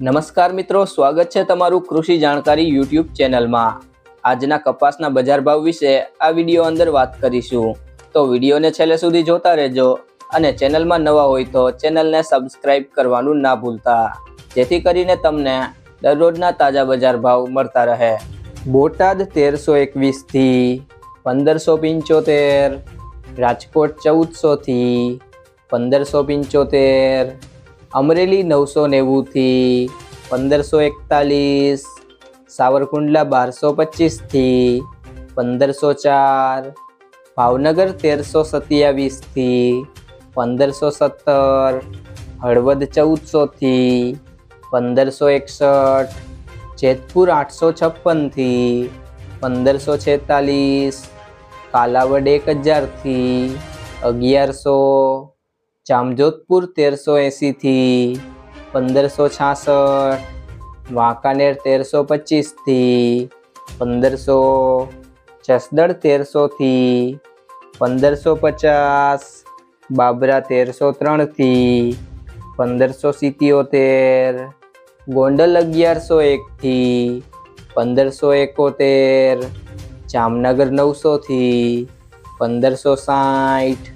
નમસ્કાર મિત્રો, સ્વાગત છે તમારું કૃષિ જાણકારી યુટ્યુબ ચેનલમાં. આજના કપાસના બજાર ભાવ વિશે આ વીડિયો અંદર વાત કરીશું. તો વિડીયોને છેલ્લે સુધી જોતા રહેજો અને ચેનલમાં નવા હોય તો ચેનલને સબસ્ક્રાઇબ કરવાનું ના ભૂલતા. જેથી કરીને તમને દરરોજના તાજા બજાર ભાવ મળતા રહે. બોટાદ તેરસો એકવીસથી પંદરસો પંચોતેર, રાજકોટ ચૌદસોથી પંદરસો પંચોતેર અમરેલી નવસો નેવુંથી પંદરસો એકતાલીસ, સાવરકુંડલા બારસો પચીસથી પંદરસો ચાર, ભાવનગર તેરસો સત્યાવીસથી પંદરસો સત્તર, હળવદ ચૌદસોથી પંદરસો એકસઠ, જેતપુર આઠસો છપ્પનથી પંદરસો છેતાલીસ, કાલાવડ એક હજારથી અગિયારસો જામજોધપુર તેરસો એંસીથી પંદરસો છાસઠ, વાંકાનેર તેરસો પચીસથી પંદરસો, જસદણ તેરસોથી પંદરસો પચાસ, બાબરા તેરસો ત્રણથી પંદરસો સિત્યોતેર, ગોંડલ અગિયારસો એકથી પંદરસો એકોતેર, જામનગર નવસોથી પંદરસો સાઠ